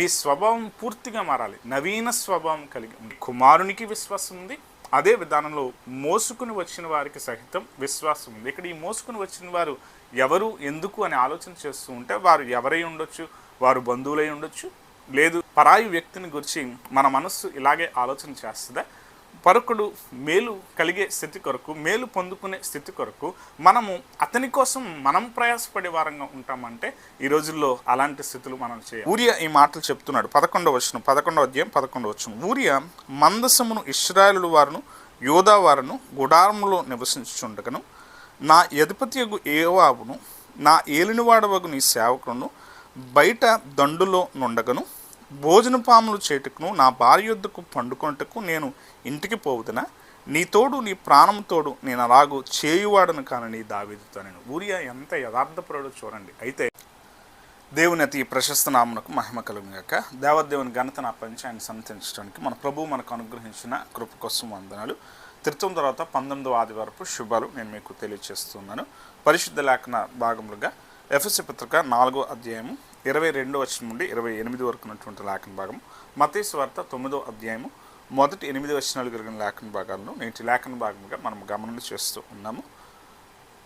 మీ స్వభావం పూర్తిగా మారాలి. నవీన స్వభావం కలిగి ఉంది. కుమారునికి విశ్వాసం ఉంది. అదే విధానంలో మోసుకుని వచ్చిన వారికి సహితం విశ్వాసం ఉంది. ఇక్కడ ఈ మోసుకుని వచ్చిన వారు ఎవరు ఎందుకు అని ఆలోచన చేస్తూ ఉంటే వారు ఎవరై ఉండొచ్చు? వారు బంధువులై ఉండొచ్చు? లేదు పరాయి వ్యక్తిని గురించి మన మనస్సు ఇలాగే ఆలోచన చేస్తుందా? పరుకుడు మేలు కలిగే స్థితి కొరకు మేలు పొందుకునే స్థితి కొరకు మనము అతని కోసం మనం ప్రయాసపడే వారంగా ఉంటామంటే ఈ రోజుల్లో అలాంటి స్థితులు మనం చేయాలి ఊరియా ఈ మాటలు చెప్తున్నాడు. పదకొండవ వచ్చిన పదకొండవ అధ్యాయం పదకొండవ వచ్చిన ఊరియా మందసమును ఇస్రాయలు వారును యోధా వారును గుడారంలో నివసించుండగను నా అధిపతియగు ఏవాబును నా ఏలినవాడవగు నీ సేవకులను బయట దండులో నుండగను. భోజన పాములు చేటుకును నా భార్య యొద్దకు పండుకొనుటకు నేను ఇంటికి పోవుదనా? నీ తోడు నీ ప్రాణం తోడు నేను అలాగూ చేయువాడను కానని దావీదుతో నేను. ఊరియా ఎంత యథార్థపరుడో చూడండి. అయితే దేవుని అతి ప్రశస్త నామునకు మహిమ కలుగుగాక దేవదేవుని ఘనత నా ఆయన సంతరించడానికి మన ప్రభువు మనకు అనుగ్రహించిన కృప కోసం వందనాలు. తిరుతం తర్వాత పంతొమ్మిదవ వరకు శుభాలు నేను మీకు తెలియజేస్తున్నాను పరిశుద్ధ లేఖన భాగములుగా ఎఫ్ఎస్సి పత్రిక నాలుగో అధ్యాయము ఇరవై రెండో వర్షం నుండి ఇరవై ఎనిమిది వరకు ఉన్నటువంటి లేఖన భాగం. మతేసు వార్త తొమ్మిదో అధ్యాయము మొదటి ఎనిమిది వచనాలు కలిగిన లేఖన భాగాలను నేటి లేఖన భాగంగా మనం గమనం చేస్తూ ఉన్నాము.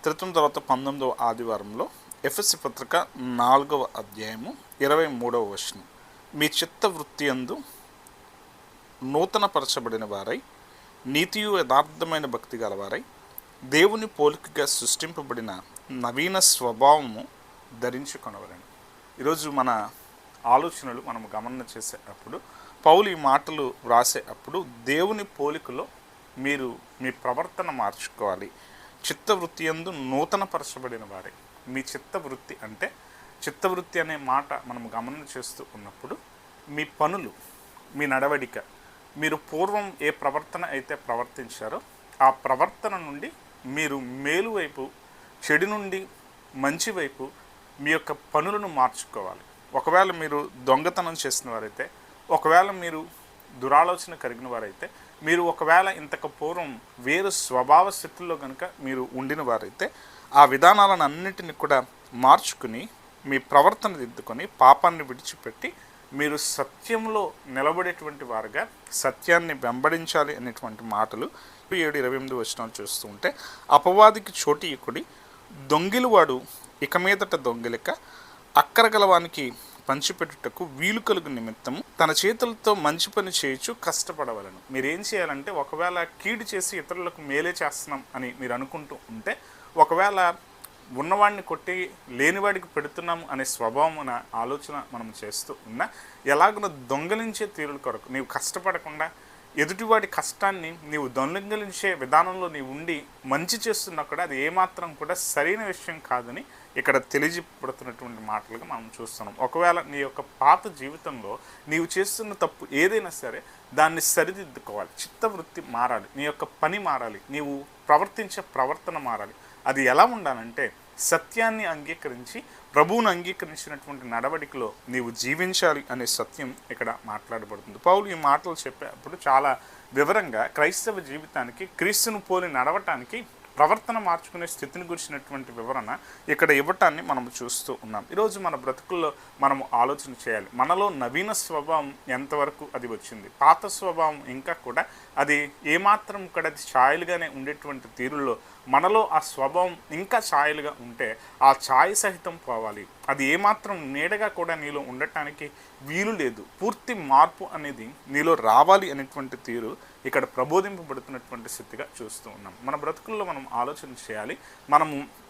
త్రితం తర్వాత పంతొమ్మిదవ ఆదివారంలో ఎఫ్ఎస్సి పత్రిక నాలుగవ అధ్యాయము ఇరవై మూడవ వచనం. మీ చిత్త వృత్తి అందు నూతనపరచబడిన వారై నీతియు యథార్థమైన భక్తి గలవారై దేవుని పోలికగా సృష్టింపబడిన నవీన స్వభావము ధరించుకొనవలని. ఈరోజు మన ఆలోచనలు మనం గమనం చేసేటప్పుడు పౌలు ఈ మాటలు వ్రాసే అప్పుడు దేవుని పోలికలో మీరు మీ ప్రవర్తన మార్చుకోవాలి. చిత్తవృత్తి ఎందు నూతనపరచబడిన వారే. మీ చిత్తవృత్తి అంటే చిత్తవృత్తి అనే మాట మనం గమనం చేస్తూ ఉన్నప్పుడు మీ పనులు మీ నడవడిక మీరు పూర్వం ఏ ప్రవర్తన అయితే ప్రవర్తించారో ఆ ప్రవర్తన నుండి మీరు మేలు వైపు చెడు నుండి మంచి వైపు మీ యొక్క పనులను మార్చుకోవాలి. ఒకవేళ మీరు దొంగతనం చేసిన వారైతే ఒకవేళ మీరు దురాలోచన కలిగిన వారైతే మీరు ఒకవేళ ఇంతకు పూర్వం వేరు స్వభావ స్థితుల్లో కనుక మీరు ఉండిన వారైతే ఆ విధానాలను అన్నిటిని కూడా మార్చుకుని మీ ప్రవర్తన దిద్దుకొని పాపాన్ని విడిచిపెట్టి మీరు సత్యంలో నిలబడేటువంటి వారుగా సత్యాన్ని వెంబడించాలి అనేటువంటి మాటలు ఏడు ఇరవై ఎనిమిది వచ్చిన చూస్తూ ఉంటే అపవాదికి చోటు ఇకుడి దొంగిలివాడు ఇక మీదట దొంగిలిక అక్కరగలవానికి పంచిపెట్టుటకు వీలు కలుగు నిమిత్తము తన చేతులతో మంచి పని చేయొచ్చు కష్టపడవలను. మీరేం చేయాలంటే ఒకవేళ కీడు చేసి ఇతరులకు మేలే చేస్తున్నాం అని మీరు అనుకుంటూ ఉంటే ఒకవేళ ఉన్నవాడిని కొట్టి లేనివాడికి పెడుతున్నాం అనే స్వభావం అనే ఆలోచన మనం చేస్తూ ఉన్నా ఎలాగున దొంగలించే తీరుల కొరకు నీవు కష్టపడకుండా ఎదుటివాడి కష్టాన్ని నీవు దొంగలించే విధానంలో నీవు ఉండి మంచి చేస్తున్నా కూడా అది ఏమాత్రం కూడా సరైన విషయం కాదని ఇక్కడ తెలియజెప్పబడుతున్నటువంటి మాటలుగా మనం చూస్తున్నాం. ఒకవేళ నీ యొక్క పాత జీవితంలో నీవు చేస్తున్న తప్పు ఏదైనా సరే దాన్ని సరిదిద్దుకోవాలి. చిత్తవృత్తి మారాలి. నీ యొక్క పని మారాలి. నీవు ప్రవర్తించే ప్రవర్తన మారాలి. అది ఎలా ఉండాలంటే సత్యాన్ని అంగీకరించి ప్రభువును అంగీకరించినటువంటి నడవడికలో నీవు జీవించాలి అనే సత్యం ఇక్కడ మాట్లాడబడుతుంది. పౌలు ఈ మాటలు చెప్పేటప్పుడు చాలా వివరంగా క్రైస్తవ జీవితానికి క్రీస్తును పోలి నడవటానికి ప్రవర్తన మార్చుకునే స్థితిని గురించినటువంటి వివరణ ఇక్కడ ఇవ్వటాన్ని మనం చూస్తూ ఉన్నాం. ఈరోజు మన బ్రతుకుల్లో మనము ఆలోచన చేయాలి. మనలో నవీన స్వభావం ఎంతవరకు అది వచ్చింది? పాత స్వభావం ఇంకా కూడా అది ఏమాత్రం కూడా అది ఛాయలుగానే ఉండేటువంటి తీరుల్లో మనలో ఆ స్వభావం ఇంకా ఛాయలుగా ఉంటే ఆ ఛాయ సహితం పోవాలి. అది ఏమాత్రం నీడగా కూడా నీలో ఉండటానికి వీలు లేదు. పూర్తి మార్పు అనేది నీలో రావాలి అనేటువంటి తీరు ఇక్కడ ప్రబోధింపబడుతున్నటువంటి స్థితిగా చూస్తూ ఉన్నాం. మన బ్రతుకుల్లో మనం ఆలోచన చేయాలి. మనము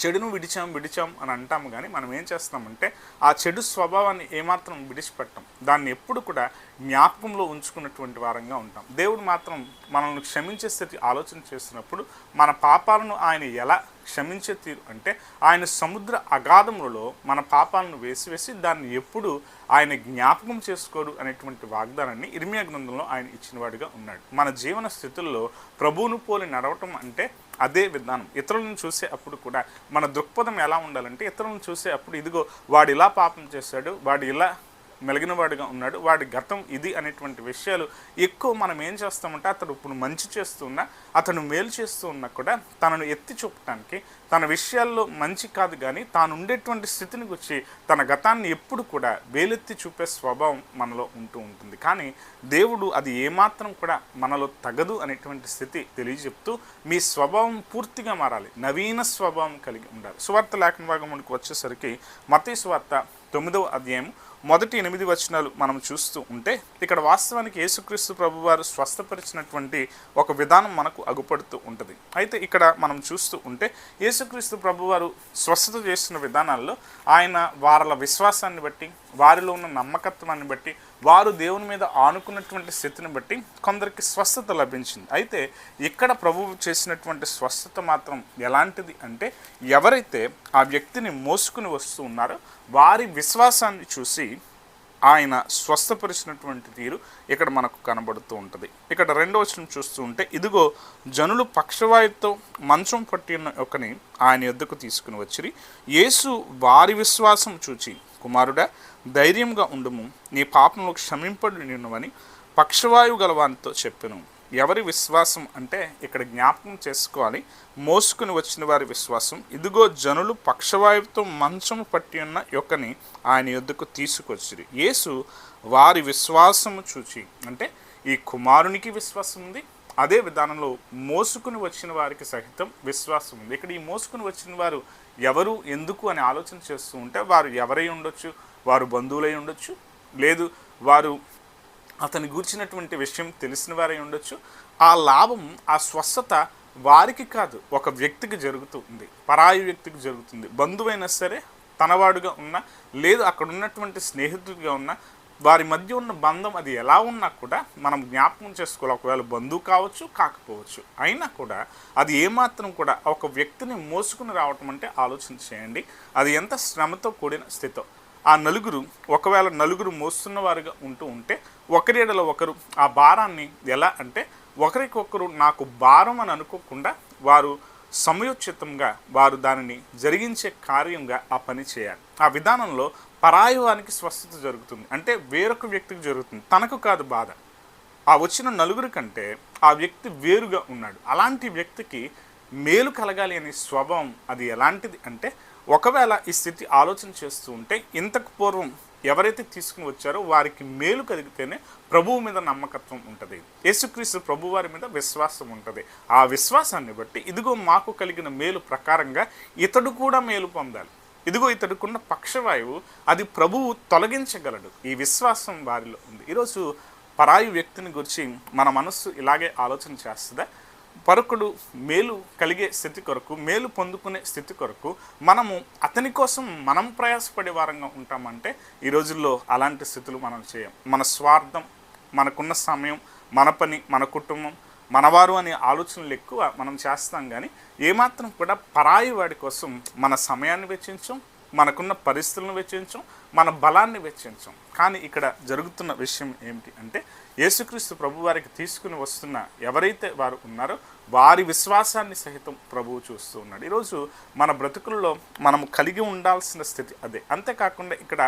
చెడును విడిచాం విడిచాం అని అంటాము కానీ మనం ఏం చేస్తామంటే ఆ చెడు స్వభావాన్ని ఏమాత్రం విడిచిపెట్టం. దాన్ని ఎప్పుడు కూడా జ్ఞాపకంలో ఉంచుకున్నటువంటి వారంగా ఉంటాం. దేవుడు మాత్రం మనల్ని క్షమించే స్థితి ఆలోచన చేస్తున్నప్పుడు మన పాపాలను ఆయన ఎలా క్షమించే తీరు అంటే ఆయన సముద్ర అగాధములలో మన పాపాలను వేసివేసి దాన్ని ఎప్పుడు ఆయన జ్ఞాపకం చేసుకోడు అనేటువంటి వాగ్దానాన్ని ఇర్మియా గ్రంథంలో ఆయన ఇచ్చినవాడిగా ఉన్నాడు. మన జీవన స్థితుల్లో ప్రభువును పోలి నడవటం అంటే అదే విధానం. ఇతరులను చూసే అప్పుడు కూడా మన దృక్పథం ఎలా ఉండాలంటే ఇతరులను చూసే అప్పుడు ఇదిగో వాడు ఇలా పాపం చేశాడు వాడు ఇలా మెలిగినవాడుగా ఉన్నాడు. వాడి గతం ఇది అనేటువంటి విషయాలు ఎక్కువ మనం ఏం చేస్తామంటే అతడు ఇప్పుడు మంచి చేస్తున్నా అతను మేలు చేస్తూ ఉన్నా కూడా తనను ఎత్తి చూపటానికి తన విషయాల్లో మంచి కాదు కానీ తాను ఉండేటువంటి స్థితిని గురించి తన గతాన్ని ఎప్పుడు కూడా వేలెత్తి చూపే స్వభావం మనలో ఉంటూ ఉంటుంది. కానీ దేవుడు అది ఏమాత్రం కూడా మనలో తగదు అనేటువంటి స్థితి తెలియజెప్తూ మీ స్వభావం పూర్తిగా మారాలి. నవీన స్వభావం కలిగి ఉండాలి. సువార్త లేఖన భాగం వచ్చేసరికి మతీ స్వార్త తొమ్మిదవ అధ్యాయం మొదటి ఎనిమిది వచనాలు మనం చూస్తూ ఉంటే ఇక్కడ వాస్తవానికి యేసుక్రీస్తు ప్రభువారు స్వస్థపరిచినటువంటి ఒక విధానం మనకు అగుపడుతూ ఉంటుంది. అయితే ఇక్కడ మనం చూస్తూ ఉంటే యేసుక్రీస్తు ప్రభువారు స్వస్థత చేసిన విధానాల్లో ఆయన వారల విశ్వాసాన్ని బట్టి వారిలో ఉన్న నమ్మకత్వాన్ని బట్టి వారు దేవుని మీద ఆనుకున్నటువంటి స్థితిని బట్టి కొందరికి స్వస్థత లభించింది. అయితే ఇక్కడ ప్రభువు చేసినటువంటి స్వస్థత మాత్రం ఎలాంటిది అంటే ఎవరైతే ఆ వ్యక్తిని మోసుకుని వస్తూ ఉన్నారో వారి విశ్వాసాన్ని చూసి ఆయన స్వస్థపరిచినటువంటి తీరు ఇక్కడ మనకు కనబడుతూ ఉంటుంది. ఇక్కడ రెండో వచనం చూస్తూ ఉంటే ఇదిగో జనులు పక్షవాయుతో మంచం పట్టిన ఒకని ఆయన ఎద్దుకు తీసుకుని వచ్చిరి. యేసు వారి విశ్వాసం చూచి కుమారుడా ధైర్యంగా ఉండుము. నీ పాపములు క్షమింపడి నిన్నవని పక్షవాయువు గలవానితో చెప్పెను. ఎవరి విశ్వాసం అంటే ఇక్కడ జ్ఞాపకం చేసుకోవాలి. మోసుకుని వచ్చిన వారి విశ్వాసం. ఇదిగో జనులు పక్షవాయువుతో మంచము పట్టి ఉన్న యొక్కని ఆయన యొద్దకు తీసుకొచ్చిరి. యేసు వారి విశ్వాసము చూచి అంటే ఈ కుమారునికి విశ్వాసం ఉంది అదే విధానంలో మోసుకుని వచ్చిన వారికి సహితం విశ్వాసం ఉంది. ఇక్కడ ఈ మోసుకుని వచ్చిన వారు ఎవరు ఎందుకు అని ఆలోచన చేస్తూ ఉంటే వారు ఎవరై ఉండొచ్చు వారు బంధువులై ఉండొచ్చు లేదు వారు అతని గూర్చినటువంటి విషయం తెలిసిన వారై ఉండొచ్చు. ఆ లాభం ఆ స్వస్థత వారికి కాదు ఒక వ్యక్తికి జరుగుతుంది పరాయి వ్యక్తికి జరుగుతుంది. బంధువైనా సరే తనవాడుగా ఉన్న లేదు అక్కడ ఉన్నటువంటి స్నేహితుడిగా ఉన్న వారి మధ్య ఉన్న బంధం అది ఎలా ఉన్నా కూడా మనం జ్ఞాపకం చేసుకోవాలి. ఒకవేళ బంధువు కావచ్చు కాకపోవచ్చు. అయినా కూడా అది ఏమాత్రం కూడా ఒక వ్యక్తిని మోసుకుని రావటం అంటే ఆలోచన చేయండి. అది ఎంత శ్రమతో కూడిన స్థితో ఆ నలుగురు ఒకవేళ నలుగురు మోస్తున్న వారుగా ఉంటూ ఉంటే ఒకరిడలో ఒకరు ఆ భారాన్ని ఎలా అంటే ఒకరికొకరు నాకు భారం అని అనుకోకుండా వారు సమయోచితంగా వారు దానిని జరిగించే కార్యంగా ఆ పని చేయాలి. ఆ విధానంలో పరాయువానికి స్వస్థత జరుగుతుంది. అంటే వేరొక వ్యక్తికి జరుగుతుంది. తనకు కాదు బాధ. ఆ వచ్చిన నలుగురి కంటే ఆ వ్యక్తి వేరుగా ఉన్నాడు. అలాంటి వ్యక్తికి మేలు కలగాలి అనే స్వభావం అది ఎలాంటిది అంటే ఒకవేళ ఈ స్థితి ఆలోచన చేస్తూ ఉంటే ఇంతకు పూర్వం ఎవరైతే తీసుకుని వచ్చారో వారికి మేలు కలిగితేనే ప్రభువు మీద నమ్మకత్వం ఉంటుంది. యేసుక్రీస్తు ప్రభు వారి మీద విశ్వాసం ఉంటుంది. ఆ విశ్వాసాన్ని బట్టి ఇదిగో మాకు కలిగిన మేలు ప్రకారంగా ఇతడు కూడా మేలు పొందాలి. ఇదిగో ఇతడుకున్న పక్షవాయువు అది ప్రభువు తొలగించగలడు. ఈ విశ్వాసం వారిలో ఉంది. ఈరోజు పరాయి వ్యక్తిని గురించి మన మనస్సు ఇలాగే ఆలోచన చేస్తుందా? పరకుడు మేలు కలిగే స్థితి కొరకు మేలు పొందుకునే స్థితి కొరకు మనము అతని కోసం మనం ప్రయాసపడే వారంగా ఉంటామంటే ఈ రోజుల్లో అలాంటి స్థితులు మనం చేయం. మన స్వార్థం మనకున్న సమయం మన పని మన కుటుంబం మనవారు అనే ఆలోచనలు ఎక్కువ మనం చేస్తాం కానీ ఏమాత్రం కూడా పరాయి వాడి కోసం మన సమయాన్ని వెచ్చించం మనకున్న పరిస్థితులను వెచ్చించం మన బలాన్ని వెచ్చించం. కానీ ఇక్కడ జరుగుతున్న విషయం ఏమిటి అంటే యేసుక్రీస్తు ప్రభు వారికి తీసుకుని వస్తున్న ఎవరైతే వారు ఉన్నారో వారి విశ్వాసాన్ని సహితం ప్రభువు చూస్తూ ఉన్నాడు. ఈరోజు మన బ్రతుకుల్లో మనం కలిగి ఉండాల్సిన స్థితి అదే. అంతేకాకుండా ఇక్కడ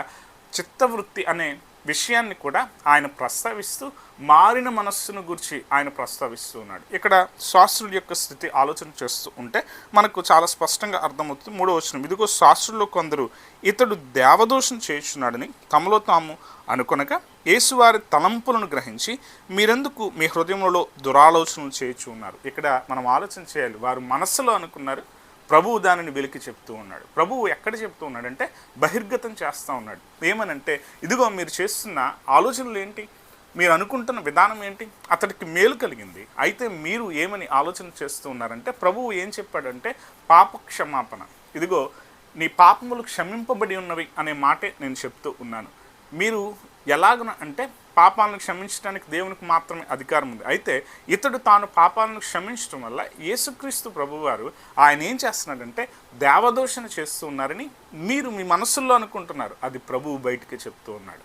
చిత్తవృత్తి అనే విషయాన్ని కూడా ఆయన ప్రస్తావిస్తూ మారిన మనస్సును గురించి ఆయన ప్రస్తావిస్తూ ఉన్నాడు. ఇక్కడ శాస్త్రుల యొక్క స్థితి ఆలోచన చేస్తూ ఉంటే మనకు చాలా స్పష్టంగా అర్థమవుతుంది. మూడో వచనం ఇదిగో శాస్త్రుల్లో కొందరు ఇతడు దేవదోషం చేయుచున్నాడని తమలో తాము అనుకొనగా యేసువారి తలంపులను గ్రహించి మీరెందుకు మీ హృదయంలో దురాలోచనలు చేయొచ్చు ఉన్నారు? ఇక్కడ మనం ఆలోచన చేయాలి. వారు మనస్సులో అనుకున్నారు ప్రభువు దానిని వెలికి చెప్తూ ఉన్నాడు. ప్రభువు ఎక్కడ చెప్తూ ఉన్నాడంటే బహిర్గతం చేస్తూ ఉన్నాడు. ఏమనంటే ఇదిగో మీరు చేస్తున్న ఆలోచనలు ఏంటి? మీరు అనుకుంటున్న విధానం ఏంటి? అతడికి మేలు కలిగింది. అయితే మీరు ఏమని ఆలోచన చేస్తూ ఉన్నారంటే ప్రభువు ఏం చెప్పాడంటే పాప క్షమాపణ ఇదిగో నీ పాపములు క్షమింపబడి ఉన్నవి అనే మాటే నేను చెప్తూ ఉన్నాను. మీరు ఎలాగన అంటే పాపాలను క్షమించడానికి దేవునికి మాత్రమే అధికారం ఉంది. అయితే ఇతడు తాను పాపాలను క్షమించడం వల్ల యేసుక్రీస్తు ప్రభువారు ఆయన ఏం చేస్తున్నాడంటే దేవదోషణ చేస్తూ ఉన్నారని మీరు మీ మనసుల్లో అనుకుంటున్నారు. అది ప్రభువు బయటికి చెప్తూ ఉన్నాడు.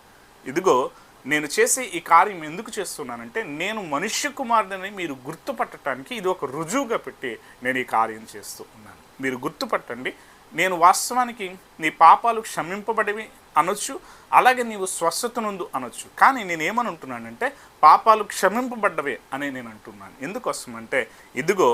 ఇదిగో నేను చేసే ఈ కార్యం ఎందుకు చేస్తున్నానంటే నేను మనుష్య కుమారుడిని మీరు గుర్తుపట్టడానికి ఇది ఒక రుజువుగా పెట్టి నేను ఈ కార్యం చేస్తూ ఉన్నాను. మీరు గుర్తుపట్టండి. నేను వాస్తవానికి నీ పాపాలు క్షమింపబడివి అనొచ్చు అలాగే నీవు స్వస్థత నుందు అనొచ్చు. కానీ నేను అంటున్నానంటే పాపాలు క్షమింపబడ్డవే అని నేను అంటున్నాను. ఎందుకోసం అంటే ఇదిగో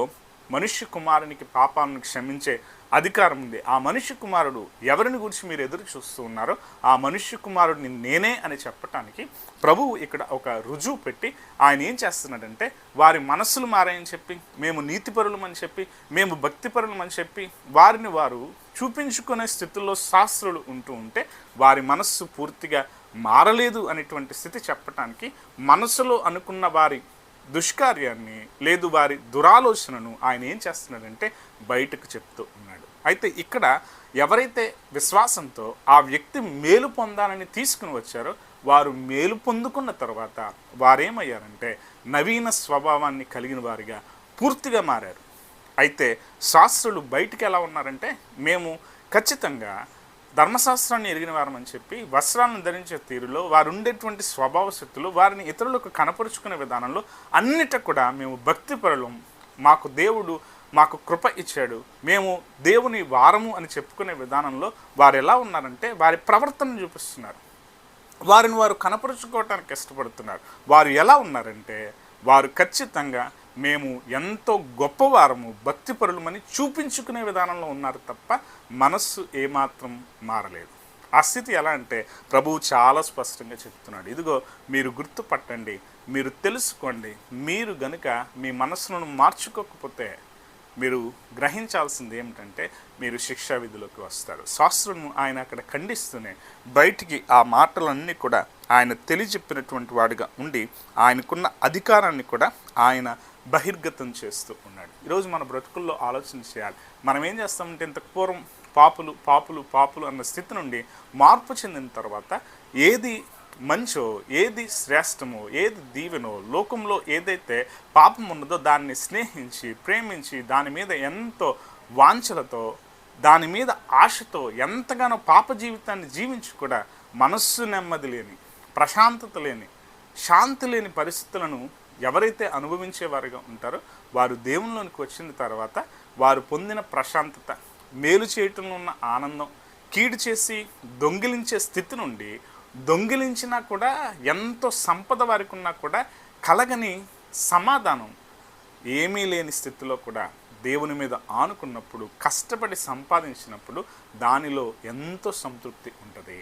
మనుష్య కుమారునికి పాపాలను క్షమించే అధికారం ఉంది. ఆ మనుష్య కుమారుడు ఎవరిని గురించి మీరు ఎదురు చూస్తూ ఉన్నారో ఆ మనుష్య కుమారుడిని నేనే అని చెప్పటానికి ప్రభువు ఇక్కడ ఒక రుజువు పెట్టి ఆయన ఏం చేస్తున్నాడంటే వారి మనస్సులు మారాయని చెప్పి మేము నీతిపరులమని చెప్పి మేము భక్తిపరులమని చెప్పి వారిని వారు చూపించుకునే స్థితిలో శాస్త్రులు ఉంటూ ఉంటే వారి మనస్సు పూర్తిగా మారలేదు అనేటువంటి స్థితి చెప్పటానికి మనసులో అనుకున్న వారి దుష్కార్యాన్ని లేదు వారి దురాలోచనను ఆయన ఏం చేస్తున్నాడంటే బయటకు చెప్తూ ఉన్నాడు. అయితే ఇక్కడ ఎవరైతే విశ్వాసంతో ఆ వ్యక్తి మేలు పొందాలని తీసుకుని వచ్చారో వారు మేలు పొందుకున్న తర్వాత వారేమయ్యారంటే నవీన స్వభావాన్ని కలిగిన వారిగా పూర్తిగా మారారు. అయితే శాస్త్రులు బయటికి ఎలా ఉన్నారంటే మేము ఖచ్చితంగా ధర్మశాస్త్రాన్ని ఎరిగిన వారమని చెప్పి వస్త్రాలను ధరించే తీరులో వారు ఉండేటువంటి స్వభావ శక్తులు వారిని ఇతరులకు కనపరుచుకునే విధానంలో అన్నిట కూడా మేము భక్తిపరులం మాకు దేవుడు మాకు కృప ఇచ్చాడు. మేము దేవుని వారము అని చెప్పుకునే విధానంలో వారు ఎలా ఉన్నారంటే వారి ప్రవర్తన చూపిస్తున్నారు. వారిని వారు కనపరుచుకోవటానికి ఇష్టపడుతున్నారు. వారు ఎలా ఉన్నారంటే వారు ఖచ్చితంగా మేము ఎంతో గొప్పవారము భక్తిపరులమని చూపించుకునే విధానంలో ఉన్నారు తప్ప మనస్సు ఏమాత్రం మారలేదు. ఆ స్థితి ఎలా అంటే ప్రభువు చాలా స్పష్టంగా చెప్తున్నాడు. ఇదిగో మీరు గుర్తుపట్టండి మీరు తెలుసుకోండి మీరు గనుక మీ మనస్సును మార్చుకోకపోతే మీరు గ్రహించాల్సింది ఏమిటంటే మీరు శిక్షా విధిలోకి వస్తారు. శాస్త్రము ఆయన అక్కడ ఖండిస్తూనే బయటికి ఆ మాటలన్నీ కూడా ఆయన తెలియజెప్పినటువంటి వాడిగా ఉండి ఆయనకున్న అధికారాన్ని కూడా ఆయన బహిర్గతం చేస్తూ ఉన్నాడు. ఈరోజు మన బ్రతుకుల్లో ఆలోచన చేయాలి. మనం ఏం చేస్తామంటే ఇంత పూర్వం పాపులు పాపులు పాపులు అన్న స్థితి నుండి మార్పు చెందిన తర్వాత ఏది మంచో ఏది శ్రేష్టమో ఏది దీవెనో లోకంలో ఏదైతే పాపం ఉన్నదో దాన్ని స్నేహించి ప్రేమించి దాని మీద ఎంతో వాంఛలతో దాని మీద ఆశతో ఎంతగానో పాప జీవితాన్ని జీవించి కూడా మనస్సు నెమ్మది లేని ప్రశాంతత లేని శాంతి లేని పరిస్థితులను ఎవరైతే అనుభవించేవారుగా ఉంటారో వారు దేవునిలోనికి వచ్చిన తర్వాత వారు పొందిన ప్రశాంతత మేలు చేయటంలో ఉన్న ఆనందం కీడు చేసి దొంగిలించే స్థితి నుండి దొంగిలించినా కూడా ఎంతో సంపద వారికి ఉన్నా కూడా కలగని సమాధానం ఏమీ లేని స్థితిలో కూడా దేవుని మీద ఆనుకున్నప్పుడు కష్టపడి సంపాదించినప్పుడు దానిలో ఎంతో సంతృప్తి ఉంటుంది.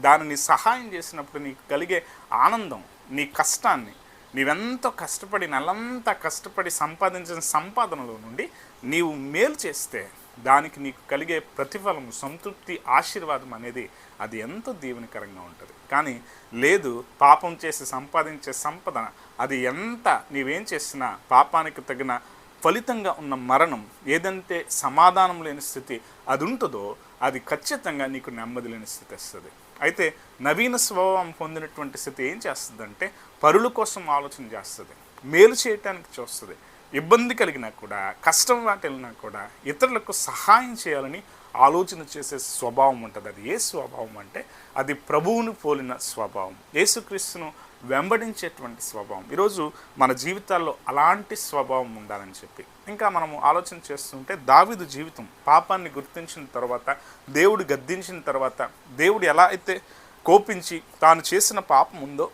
దానిని సహాయం చేసినప్పుడు నీకు కలిగే ఆనందం నీ కష్టాన్ని నీవెంతో కష్టపడి నెలంతా కష్టపడి సంపాదించిన సంపాదనలో నుండి నీవు మేలు చేస్తే దానికి నీకు కలిగే ప్రతిఫలం సంతృప్తి ఆశీర్వాదం అనేది అది ఎంతో దీవెనకరంగా ఉంటుంది. కానీ లేదు పాపం చేసి సంపాదించే సంపద అది ఎంత నీవేం చేసినా పాపానికి తగిన ఫలితంగా ఉన్న మరణం ఏదంటే సమాధానం లేని స్థితి అది ఉంటుందో అది ఖచ్చితంగా నీకు నెమ్మది లేని స్థితి వస్తుంది. అయితే నవీన స్వభావం పొందినటువంటి స్థితి ఏం చేస్తుందంటే పరుల కోసం ఆలోచన చేస్తుంది మేలు చేయటానికి చూస్తుంది. ఇబ్బంది కలిగినా కూడా కష్టం వాటిల్లినా కూడా ఇతరులకు సహాయం చేయాలని ఆలోచన చేసే స్వభావం ఉంటుంది. అది ఏ స్వభావం అంటే అది ప్రభువును పోలిన స్వభావం. యేసుక్రీస్తును వెంబడించేటువంటి స్వభావం. ఈరోజు మన జీవితాల్లో అలాంటి స్వభావం ఉండాలని చెప్పి. ఇంకా మనము ఆలోచన చేస్తుంటే దావిదు జీవితం పాపాన్ని గుర్తించిన తర్వాత దేవుడు గద్దించిన తర్వాత దేవుడు ఎలా అయితే కోపించి తాను చేసిన పాపం ఉందో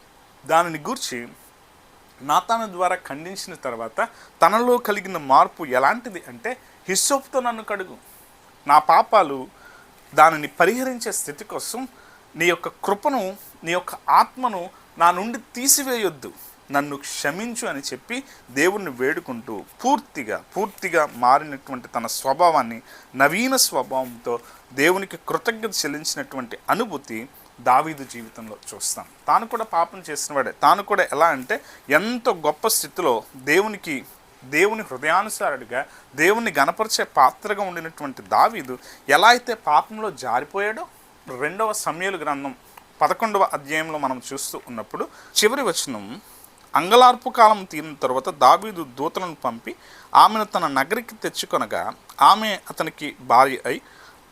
దానిని గూర్చి నాతాను ద్వారా ఖండించిన తర్వాత తనలో కలిగిన మార్పు ఎలాంటిది అంటే హిస్సోప్తో నన్ను కడుగు. నా పాపాలు దానిని పరిహరించే స్థితి కోసం నీ యొక్క కృపను నీ యొక్క ఆత్మను నా నుండి తీసివేయొద్దు. నన్ను క్షమించు అని చెప్పి దేవుణ్ణి వేడుకుంటూ పూర్తిగా పూర్తిగా మారినటువంటి తన స్వభావాన్ని నవీన స్వభావంతో దేవునికి కృతజ్ఞత చెల్లించినటువంటి అనుభూతి దావీదు జీవితంలో చూస్తాం. తాను కూడా పాపం చేసినవాడే తాను కూడా ఎలా అంటే ఎంతో గొప్ప స్థితిలో దేవునికి దేవుని హృదయానుసారుడిగా దేవుని గణపరిచే పాత్రగా ఉండినటువంటి దావీదు ఎలా అయితే పాపంలో జారిపోయాడో రెండవ సమయలు గ్రంథం పదకొండవ అధ్యాయంలో మనం చూస్తూ ఉన్నప్పుడు చివరి వచనం అంగలార్పు కాలం తీరిన తర్వాత దావీదు దూతలను పంపి ఆమెను తన నగరికి తెచ్చుకొనగా ఆమె అతనికి భార్య అయి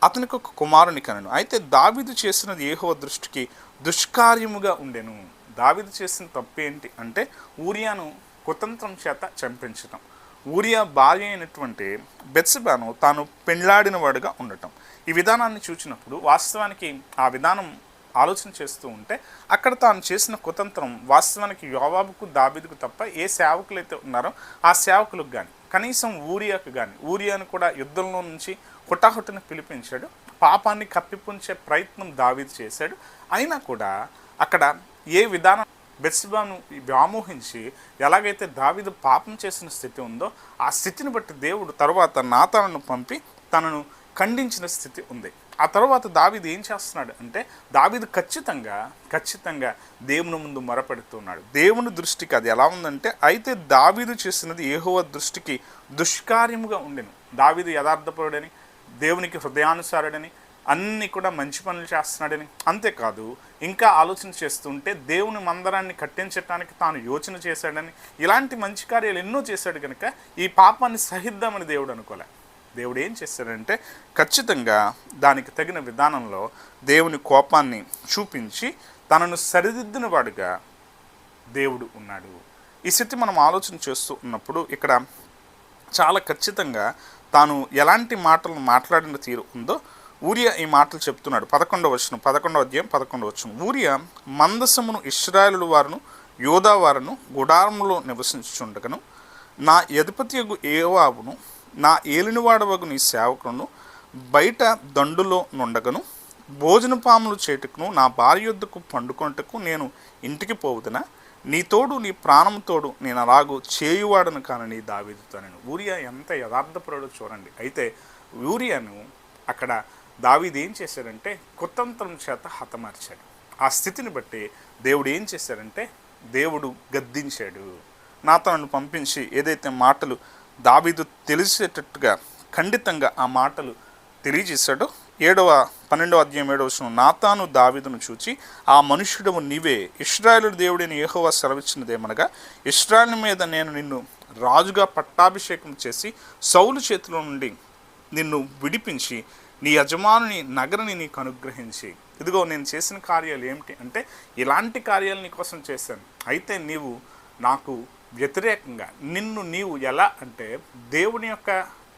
అతనికి ఒక కుమారుని కనను. అయితే దావీదు చేసినది ఏహో దృష్టికి దుష్కార్యముగా ఉండెను. దావీదు చేసిన తప్పు ఏంటి అంటే ఊరియాను కుతంత్రం చేత చంపించటం. ఊరియా భార్య అయినటువంటి బెత్సబాను తాను పెండ్లాడిన వాడుగా ఉండటం. ఈ విధానాన్ని చూచినప్పుడు వాస్తవానికి ఆ విధానం ఆలోచన చేస్తూ ఉంటే అక్కడ తాను చేసిన కుతంత్రం వాస్తవానికి యోవాబుకు దాబిదుకు తప్ప ఏ సేవకులు అయితే ఉన్నారో ఆ సేవకులకు కానీ కనీసం ఊరియాకు కానీ ఊరియాను కూడా యుద్ధంలో నుంచి హుటాహుటిని పిలిపించాడు. పాపాన్ని కప్పిపుంచే ప్రయత్నం దావీదు చేశాడు. అయినా కూడా అక్కడ ఏ విధానం బెత్సిబాను వ్యామోహించి ఎలాగైతే దావీదు పాపం చేసిన స్థితి ఉందో ఆ స్థితిని బట్టి దేవుడు తర్వాత నాతాలను పంపి తనను ఖండించిన స్థితి ఉంది. ఆ తర్వాత దావిది ఏం చేస్తున్నాడు అంటే దావిది ఖచ్చితంగా ఖచ్చితంగా దేవుని ముందు మొరపెడుతున్నాడు. దేవుని దృష్టికి అది ఎలా ఉందంటే అయితే దావిదు చేసినది ఏహోవ దృష్టికి దుష్కార్యముగా ఉండెను. దావిదు యథార్థపరుడని దేవునికి హృదయానుసారుడని అన్నీ కూడా మంచి పనులు చేస్తున్నాడని. అంతేకాదు ఇంకా ఆలోచన చేస్తుంటే దేవుని మందరాన్ని కట్టించటానికి తాను యోచన చేశాడని ఇలాంటి మంచి కార్యాలు ఎన్నో చేశాడు కనుక ఈ పాపాన్ని సహిద్దామని దేవుడు అనుకోలే. దేవుడు ఏం చేశాడంటే ఖచ్చితంగా దానికి తగిన విధానంలో దేవుని కోపాన్ని చూపించి తనను సరిదిద్దిన వాడుగా దేవుడు ఉన్నాడు. ఈ స్థితి మనం ఆలోచన చేస్తూ ఉన్నప్పుడు ఇక్కడ చాలా ఖచ్చితంగా తాను ఎలాంటి మాటలు మాట్లాడిన తీరు ఉందో ఊరియా ఈ మాటలు చెప్తున్నాడు. పదకొండవ వచనం పదకొండవ అధ్యాయం పదకొండవ వచనం. ఊరియా మందసమును ఇస్రాయలు వారును యోధా వారును గుడారములో నివసించుచుండగను. నా యధిపతియగు ఏవాబును నా ఏలినవాడవగు నీ సేవకులను బయట దండులో నుండగను. భోజన పాములు చేటుకును నా భార్య యొద్దకు పండుకొనటకు నేను ఇంటికి పోవుదనా? నీ తోడు నీ ప్రాణం తోడు నేను అలాగూ చేయువాడను కానని దావీదుతో నేను. ఊరియా ఎంత యథార్థపరుడో చూడండి. అయితే ఊరియాను అక్కడ దావీదు ఏం చేశాడంటే కుతంత్రం చేత హతమార్చాడు. ఆ స్థితిని బట్టి దేవుడు ఏం చేశాడంటే దేవుడు గద్దించాడు. నాతోను పంపించి ఏదైతే మాటలు దావీదు తెలిసేటట్టుగా ఖండితంగా ఆ మాటలు తెలియజేశాడో ఏడవ పన్నెండవ అధ్యాయం ఏడవ వచ్చిన నాతాను దావిదును చూచి ఆ మనుష్యుడము నీవే ఇస్రాయలు దేవుడిని ఏహోవా సెలవిచ్చినదేమనగా ఇస్రాయల్ మీద నేను నిన్ను రాజుగా పట్టాభిషేకం చేసి సౌలు చేతిలో నుండి నిన్ను విడిపించి నీ యజమానుని నగరని నీకు అనుగ్రహించి. ఇదిగో నేను చేసిన కార్యాలు ఏమిటి అంటే ఇలాంటి కార్యాలు నీ కోసం చేశాను. అయితే నీవు నాకు వ్యతిరేకంగా నిన్ను నీవు ఎలా అంటే దేవుని యొక్క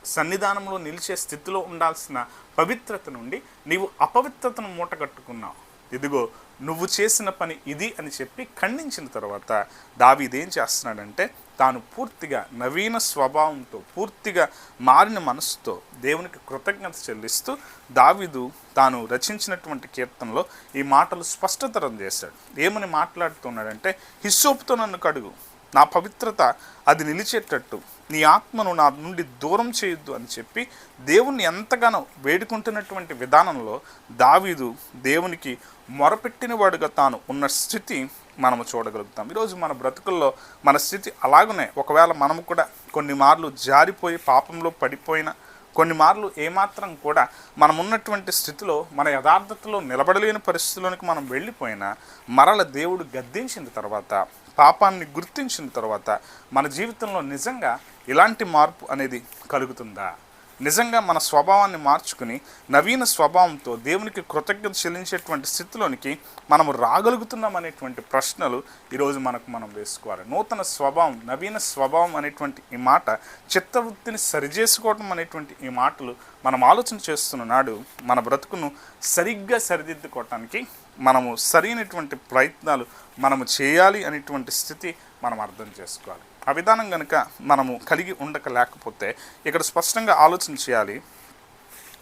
సన్నిధానంలో నిలిచే స్థితిలో ఉండాల్సిన పవిత్రత నుండి నీవు అపవిత్రతను మూటగట్టుకున్నావు. ఇదిగో నువ్వు చేసిన పని ఇది అని చెప్పి ఖండించిన తర్వాత దావీదేం చేస్తున్నాడంటే తాను పూర్తిగా నవీన స్వభావంతో పూర్తిగా మారిన మనసుతో దేవునికి కృతజ్ఞత చెల్లిస్తూ దావీదు తాను రచించినటువంటి కీర్తనలో ఈ మాటలు స్పష్టతరం చేశాడు. ఏమని మాట్లాడుతున్నాడంటే హిస్సోపుతో నన్ను కడుగు. నా పవిత్రత అది నిలిచేటట్టు. నీ ఆత్మను నా నుండి దూరం చేయొద్దు అని చెప్పి దేవుణ్ణి ఎంతగానో వేడుకుంటున్నటువంటి విధానంలో దావీదు దేవునికి మొరపెట్టిన వాడుగా తాను ఉన్న స్థితి మనము చూడగలుగుతాం. ఈరోజు మన బ్రతుకుల్లో మన స్థితి అలాగనే. ఒకవేళ మనము కూడా కొన్ని మార్లు జారిపోయి పాపంలో పడిపోయిన కొన్ని మార్లు ఏమాత్రం కూడా మనం ఉన్నటువంటి స్థితిలో మన యథార్థతలో నిలబడలేని పరిస్థితుల్లోనికి మనం వెళ్ళిపోయినా మరల దేవుడు గద్దించిన తర్వాత పాపాన్ని గుర్తించిన తర్వాత మన జీవితంలో నిజంగా ఇలాంటి మార్పు అనేది కలుగుతుందా? నిజంగా మన స్వభావాన్ని మార్చుకుని నవీన స్వభావంతో దేవునికి కృతజ్ఞత చెల్లించేటువంటి స్థితిలోనికి మనము రాగలుగుతున్నాం అనేటువంటి ప్రశ్నలు ఈరోజు మనకు మనం వేసుకోవాలి. నూతన స్వభావం నవీన స్వభావం అనేటువంటి ఈ మాట చిత్తవృత్తిని సరిచేసుకోవడం అనేటువంటి ఈ మాటలు మనం ఆలోచన చేస్తున్న నాడు మన బ్రతుకును సరిగ్గా సరిదిద్దుకోవటానికి మనము సరైనటువంటి ప్రయత్నాలు మనము చేయాలి అనేటువంటి స్థితి మనం అర్థం చేసుకోవాలి. ఆ విధానం కనుక మనము కలిగి ఉండక లేకపోతే ఇక్కడ స్పష్టంగా ఆలోచన చేయాలి.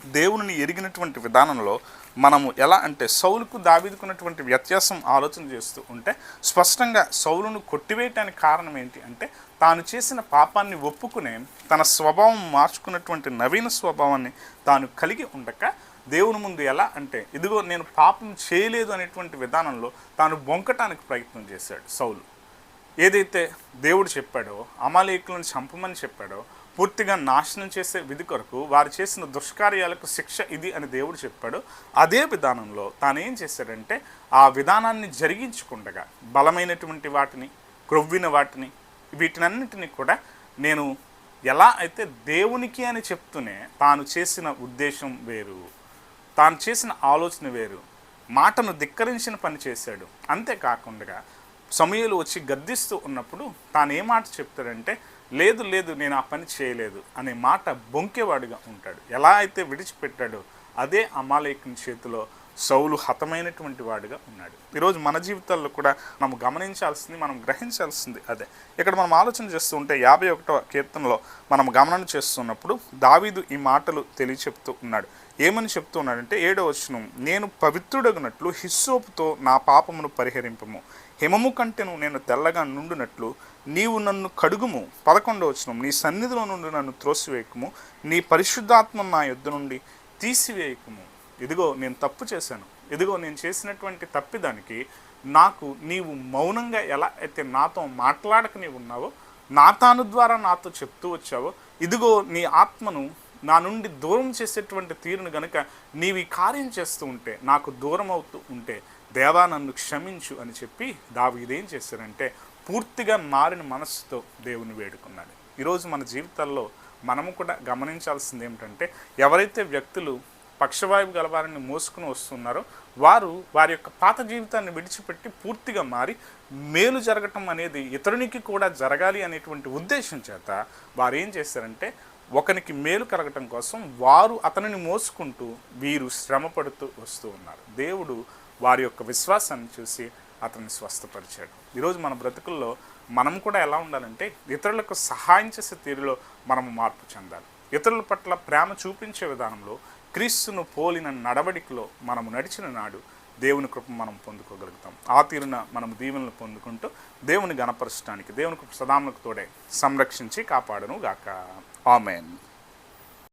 దేవుని ఎరిగినటువంటి విధానంలో మనము ఎలా అంటే సౌలుకు దావిదుకున్నటువంటి వ్యత్యాసం ఆలోచన చేస్తూ ఉంటే స్పష్టంగా సౌలును కొట్టివేయటానికి కారణం ఏంటి అంటే తాను చేసిన పాపాన్ని ఒప్పుకునే తన స్వభావం మార్చుకున్నటువంటి నవీన స్వభావాన్ని తాను కలిగి ఉండక దేవుని ముందు ఎలా అంటే ఇదిగో నేను పాపం చేయలేదు అనేటువంటి విధానంలో తాను బొంకటానికి ప్రయత్నం చేశాడు సౌలు. ఏదైతే దేవుడు చెప్పాడో అమాలేకులను చంపమని చెప్పాడో పూర్తిగా నాశనం చేసే విధి కొరకు వారు చేసిన దుష్కార్యాలకు శిక్ష ఇది అని దేవుడు చెప్పాడు. అదే విధానంలో తాను ఏం చేశాడంటే ఆ విధానాన్ని జరిగించకుండగా బలమైనటువంటి వాటిని క్రొవ్విన వాటిని వీటినన్నిటినీ కూడా నేను ఎలా అయితే దేవునికి అని చెప్తూనే తాను చేసిన ఉద్దేశం వేరు తాను చేసిన ఆలోచన వేరు మాటను ధిక్కరించిన పని చేశాడు. అంతేకాకుండా సమయాలు వచ్చి గద్దిస్తూ ఉన్నప్పుడు తాను ఏ మాట చెప్తాడంటే లేదు లేదు నేను ఆ పని చేయలేదు అనే మాట బొంకేవాడిగా ఉంటాడు. ఎలా అయితే విడిచిపెట్టాడో అదే అమాలేకుని చేతిలో సౌలు హతమైనటువంటి వాడుగా ఉన్నాడు. ఈరోజు మన జీవితాల్లో కూడా మనం గమనించాల్సింది మనం గ్రహించాల్సింది అదే. ఇక్కడ మనం ఆలోచన చేస్తూ ఉంటే యాభై ఒకటవ కీర్తనలో మనం గమనం చేస్తున్నప్పుడు దావీదు ఈ మాటలు తెలియచెప్తూ ఉన్నాడు. ఏమని చెప్తూ ఉన్నాడంటే ఏడో వచనం నేను పవిత్రుడగినట్లు హిస్సోపుతో నా పాపమును పరిహరింపము. హిమము కంటెను నేను తెల్లగా నుండినట్లు నీవు నన్ను కడుగుము. పదకొండవ వచనం నీ సన్నిధిలో నుండి నన్ను త్రోసివేయకము. నీ పరిశుద్ధాత్మ నా యుద్ధ నుండి తీసివేయకము. ఇదిగో నేను తప్పు చేశాను. ఇదిగో నేను చేసినటువంటి తప్పిదానికి నాకు నీవు మౌనంగా ఎలా అయితే నాతో మాట్లాడక నీవు ఉన్నావో నాతాను ద్వారా నాతో చెప్తూ వచ్చావో ఇదిగో నీ ఆత్మను నా నుండి దూరం చేసేటువంటి తీరును గనుక నీవు ఈ కార్యం చేస్తూ ఉంటే నాకు దూరం అవుతూ ఉంటే దేవా నన్ను క్షమించు అని చెప్పి దావీదేం చేశారంటే పూర్తిగా మారిన మనస్సుతో దేవుని వేడుకున్నాడు. ఈరోజు మన జీవితాల్లో మనము కూడా గమనించాల్సింది ఏమిటంటే ఎవరైతే వ్యక్తులు పక్షవాయువు గలవారిని మోసుకుని వస్తున్నారో వారు వారి యొక్క పాత జీవితాన్ని విడిచిపెట్టి పూర్తిగా మారి మేలు జరగటం అనేది ఇతరునికి కూడా జరగాలి అనేటువంటి ఉద్దేశం చేత వారు ఏం చేశారంటే ఒకనికి మేలు కలగటం కోసం వారు అతనిని మోసుకుంటూ వీరు శ్రమపడుతూ వస్తూ ఉన్నారు. దేవుడు వారి యొక్క విశ్వాసాన్ని చూసి అతన్ని స్వస్థపరిచాడు. ఈరోజు మన బ్రతుకుల్లో మనం కూడా ఎలా ఉండాలంటే ఇతరులకు సహాయం చేసే తీరులో మనము మార్పు చెందాలి. ఇతరుల పట్ల ప్రేమ చూపించే విధానంలో క్రీస్తును పోలిన నడవడికలో మనము నడిచిన నాడు దేవుని కృప మనం పొందుకోగలుగుతాం. ఆ తీరున మనం దీవెనలు పొందుకుంటూ దేవుని గణపరచడానికి దేవుని కృప సదాములకు తోడే సంరక్షించి కాపాడను గాక. ఆమెన్.